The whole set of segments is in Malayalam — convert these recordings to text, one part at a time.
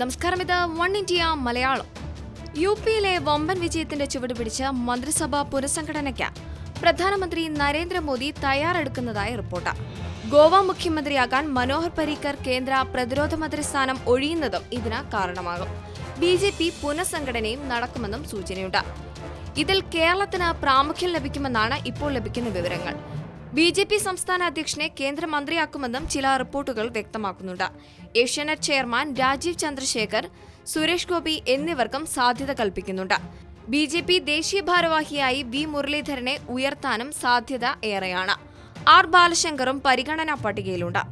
നമസ്കാരം. ഇത് വൺ ഇന്ത്യ മലയാളം. യു പിയിലെ വമ്പൻ വിജയത്തിന്റെ ചുവട് പിടിച്ച മന്ത്രിസഭാ പുനഃസംഘടനയ്ക്ക് പ്രധാനമന്ത്രി നരേന്ദ്രമോദി തയ്യാറെടുക്കുന്നതായി റിപ്പോർട്ട്. ഗോവ മുഖ്യമന്ത്രിയാകാൻ മനോഹർ പരീക്കർ കേന്ദ്ര പ്രതിരോധ മന്ത്രി സ്ഥാനം ഒഴിയുന്നതും ഇതിന് കാരണമാകും. ബി ജെ പി പുനഃസംഘടനയും നടക്കുമെന്നും സൂചനയുണ്ട്. ഇതിൽ കേരളത്തിന് പ്രാമുഖ്യം ലഭിക്കുമെന്നാണ് ഇപ്പോൾ ലഭിക്കുന്ന വിവരങ്ങൾ. ബി ജെ പി സംസ്ഥാന അധ്യക്ഷനെ കേന്ദ്രമന്ത്രിയാക്കുമെന്നും ചില റിപ്പോർട്ടുകൾ വ്യക്തമാക്കുന്നുണ്ട്. ഏഷ്യാനെറ്റ് ചെയർമാൻ രാജീവ് ചന്ദ്രശേഖർ സുരേഷ് ഗോപി എന്നിവർക്കും സാധ്യത കൽപ്പിക്കുന്നുണ്ട്. ബി ജെ പി ദേശീയ ഭാരവാഹിയായി വി മുരളീധരനെ ഉയർത്താനും സാധ്യത ഏറെയാണ്. ആർ ബാലശങ്കറും പരിഗണനാ പട്ടികയിലുണ്ട്.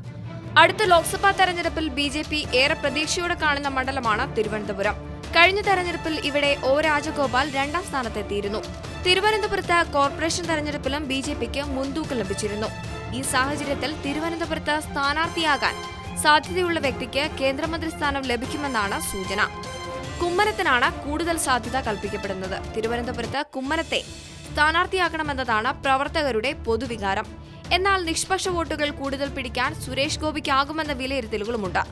അടുത്ത ലോക്സഭാ തെരഞ്ഞെടുപ്പിൽ ബി ജെ പി ഏറെ പ്രതീക്ഷയോടെ കാണുന്ന മണ്ഡലമാണ് തിരുവനന്തപുരം. കഴിഞ്ഞ തെരഞ്ഞെടുപ്പിൽ ഇവിടെ ഒ രാജഗോപാൽ രണ്ടാം സ്ഥാനത്തെത്തിയിരുന്നു. തിരുവനന്തപുരത്ത് കോർപ്പറേഷൻ തെരഞ്ഞെടുപ്പിലും ബി ജെ പിക്ക് മുൻതൂക്കം ലഭിച്ചിരുന്നു. ഈ സാഹചര്യത്തിൽ തിരുവനന്തപുരത്ത് സ്ഥാനാർത്ഥിയാകാൻ സാധ്യതയുള്ള വ്യക്തിക്ക് കേന്ദ്രമന്ത്രി സ്ഥാനം ലഭിക്കുമെന്നാണ് സൂചന. കുമ്മനത്തിനാണ് കൂടുതൽ സാധ്യത കൽപ്പിക്കപ്പെടുന്നത്. തിരുവനന്തപുരത്ത് കുമ്മനത്തെ സ്ഥാനാർത്ഥിയാക്കണമെന്നതാണ് പ്രവർത്തകരുടെ പൊതുവികാരം. എന്നാൽ നിഷ്പക്ഷ വോട്ടുകൾ കൂടുതൽ പിടിക്കാൻ സുരേഷ് ഗോപിക്കാകുമെന്ന വിലയിരുത്തലുകളുമുണ്ട്.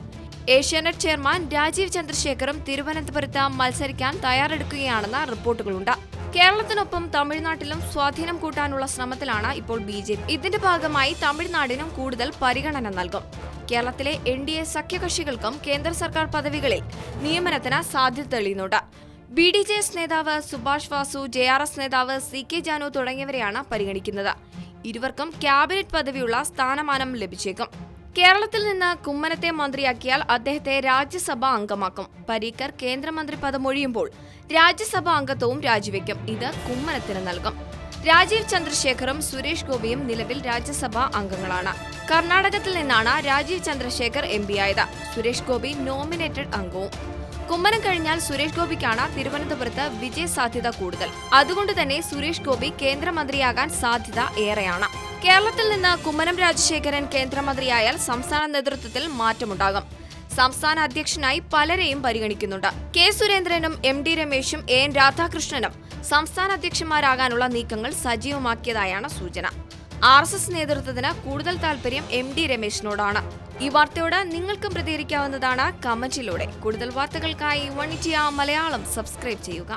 ഏഷ്യാനെറ്റ് ചെയർമാൻ രാജീവ് ചന്ദ്രശേഖറും തിരുവനന്തപുരത്ത് മത്സരിക്കാൻ തയ്യാറെടുക്കുകയാണെന്ന റിപ്പോർട്ടുകളുണ്ട്. കേരളത്തിനൊപ്പം തമിഴ്നാട്ടിലും സ്വാധീനം കൂട്ടാനുള്ള ശ്രമത്തിലാണ് ഇപ്പോൾ ബി ജെ പി. ഇതിന്റെ ഭാഗമായി തമിഴ്നാടിനും കൂടുതൽ പരിഗണന നൽകും. കേരളത്തിലെ എൻ ഡി എ സഖ്യകക്ഷികൾക്കും കേന്ദ്ര സർക്കാർ പദവികളിൽ നിയമനത്തിന് സാധ്യത തെളിയുന്നുണ്ട്. ബി ഡി ജെ എസ് നേതാവ് Subhash Vasu J R S നേതാവ് സി കെ ജാനു തുടങ്ങിയവരെയാണ് പരിഗണിക്കുന്നത്. ഇരുവർക്കും ക്യാബിനറ്റ് പദവിയുള്ള സ്ഥാനമാനം ലഭിച്ചേക്കും. കേരളത്തിൽ നിന്ന് കുമ്മനത്തെ മന്ത്രിയാക്കിയാൽ അദ്ദേഹത്തെ രാജ്യസഭാ അംഗമാക്കും. പരീക്കർ കേന്ദ്രമന്ത്രി പദമൊഴിയുമ്പോൾ രാജ്യസഭാ അംഗത്വവും രാജിവെക്കും. ഇത് കുമ്മനത്തിന് നൽകും. രാജീവ് ചന്ദ്രശേഖറും സുരേഷ് ഗോപിയും നിലവിൽ രാജ്യസഭാ അംഗങ്ങളാണ്. കർണാടകത്തിൽ നിന്നാണ് രാജീവ് ചന്ദ്രശേഖർ എം പി ആയത്. സുരേഷ് ഗോപി നോമിനേറ്റഡ് അംഗവും. കുമ്മനം കഴിഞ്ഞാൽ സുരേഷ് ഗോപിക്കാണ് തിരുവനന്തപുരത്ത് വിജയ സാധ്യത കൂടുതൽ. അതുകൊണ്ട് തന്നെ സുരേഷ് ഗോപി കേന്ദ്രമന്ത്രിയാകാൻ സാധ്യത ഏറെയാണ്. കേരളത്തിൽ നിന്ന് കുമ്മനം രാജശേഖരൻ കേന്ദ്രമന്ത്രിയായാൽ സംസ്ഥാന നേതൃത്വത്തിൽ മാറ്റമുണ്ടാകും. സംസ്ഥാന അധ്യക്ഷനായി പലരെയും പരിഗണിക്കുന്നുണ്ട്. കെ സുരേന്ദ്രനും എം ഡി രമേശും എ എൻ രാധാകൃഷ്ണനും സംസ്ഥാന അധ്യക്ഷന്മാരാകാനുള്ള നീക്കങ്ങൾ സജീവമാക്കിയതായാണ് സൂചന. ആർ എസ് എസ് നേതൃത്വത്തിന് കൂടുതൽ താല്പര്യം എം ഡി രമേശിനോടാണ്. ഈ വാർത്തയോട് നിങ്ങൾക്കും പ്രതികരിക്കാവുന്നതാണ് കമന്റിലൂടെ. കൂടുതൽ വാർത്തകൾക്കായി വൺ ഇന്ത്യ മലയാളം സബ്സ്ക്രൈബ് ചെയ്യുക.